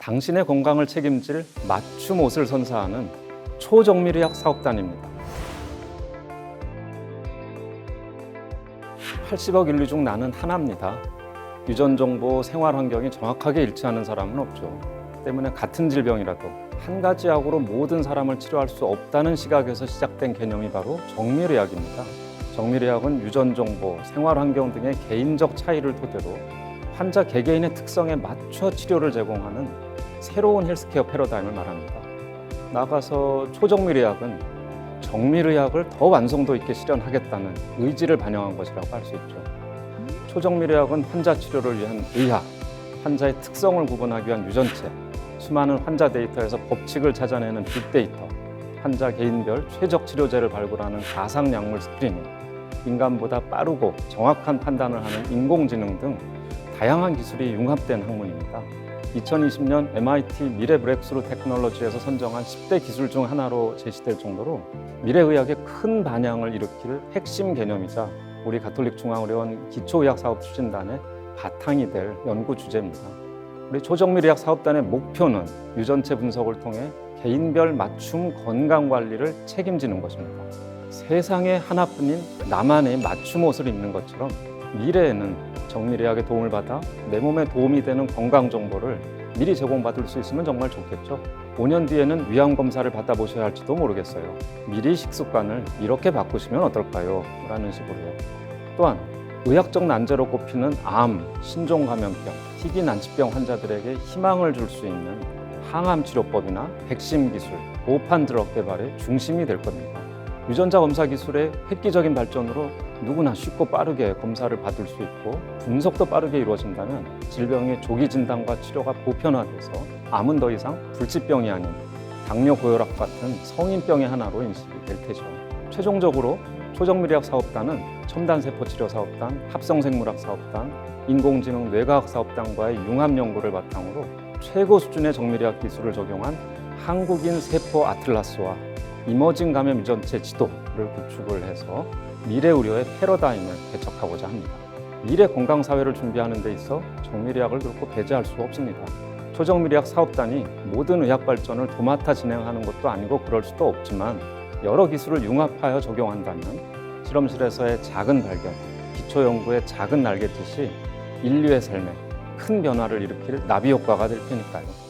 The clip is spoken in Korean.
당신의 건강을 책임질 맞춤 옷을 선사하는 초정밀의학 사업단입니다. 80억 인류 중 나는 하나입니다. 유전 정보, 생활 환경이 정확하게 일치하는 사람은 없죠. 때문에 같은 질병이라도 한 가지 약으로 모든 사람을 치료할 수 없다는 시각에서 시작된 개념이 바로 정밀의학입니다. 정밀의학은 유전 정보, 생활 환경 등의 개인적 차이를 토대로 환자 개개인의 특성에 맞춰 치료를 제공하는 새로운 헬스케어 패러다임을 말합니다. 나가서 초정밀의학은 정밀의학을 더 완성도 있게 실현하겠다는 의지를 반영한 것이라고 할 수 있죠. 초정밀의학은 환자 치료를 위한 의학, 환자의 특성을 구분하기 위한 유전체, 수많은 환자 데이터에서 법칙을 찾아내는 빅데이터, 환자 개인별 최적 치료제를 발굴하는 가상 약물 스크리닝, 인간보다 빠르고 정확한 판단을 하는 인공지능 등 다양한 기술이 융합된 학문입니다. 2020년 MIT 미래 브렉스루 테크놀로지에서 선정한 10대 기술 중 하나로 제시될 정도로 미래의학의 큰 반향을 일으킬 핵심 개념이자 우리 가톨릭 중앙의료원 기초의학 사업 추진단의 바탕이 될 연구 주제입니다. 우리 초정밀의학 사업단의 목표는 유전체 분석을 통해 개인별 맞춤 건강 관리를 책임지는 것입니다. 세상에 하나뿐인 나만의 맞춤 옷을 입는 것처럼 미래에는 정밀의학의 도움을 받아 내 몸에 도움이 되는 건강 정보를 미리 제공받을 수 있으면 정말 좋겠죠. 5년 뒤에는 위암 검사를 받아보셔야 할지도 모르겠어요. 미리 식습관을 이렇게 바꾸시면 어떨까요? 라는 식으로요. 또한 의학적 난제로 꼽히는 암, 신종 감염병, 희귀 난치병 환자들에게 희망을 줄 수 있는 항암 치료법이나 백신 기술, 보판 드럭 개발의 중심이 될 겁니다. 유전자 검사 기술의 획기적인 발전으로 누구나 쉽고 빠르게 검사를 받을 수 있고 분석도 빠르게 이루어진다면 질병의 조기 진단과 치료가 보편화돼서 암은 더 이상 불치병이 아닌 당뇨 고혈압 같은 성인병의 하나로 인식이 될 테죠. 최종적으로 초정밀의학 사업단은 첨단세포 치료 사업단, 합성생물학 사업단, 인공지능 뇌과학 사업단과의 융합 연구를 바탕으로 최고 수준의 정밀의학 기술을 적용한 한국인 세포 아틀라스와 이머징 감염 유전체 지도를 구축을 해서 미래 의료의 패러다임을 개척하고자 합니다. 미래 건강 사회를 준비하는 데 있어 정밀의학을 결코 배제할 수 없습니다. 초정밀의학 사업단이 모든 의학 발전을 도맡아 진행하는 것도 아니고 그럴 수도 없지만 여러 기술을 융합하여 적용한다면 실험실에서의 작은 발견, 기초 연구의 작은 날갯짓이 인류의 삶에 큰 변화를 일으킬 나비 효과가 될 테니까요.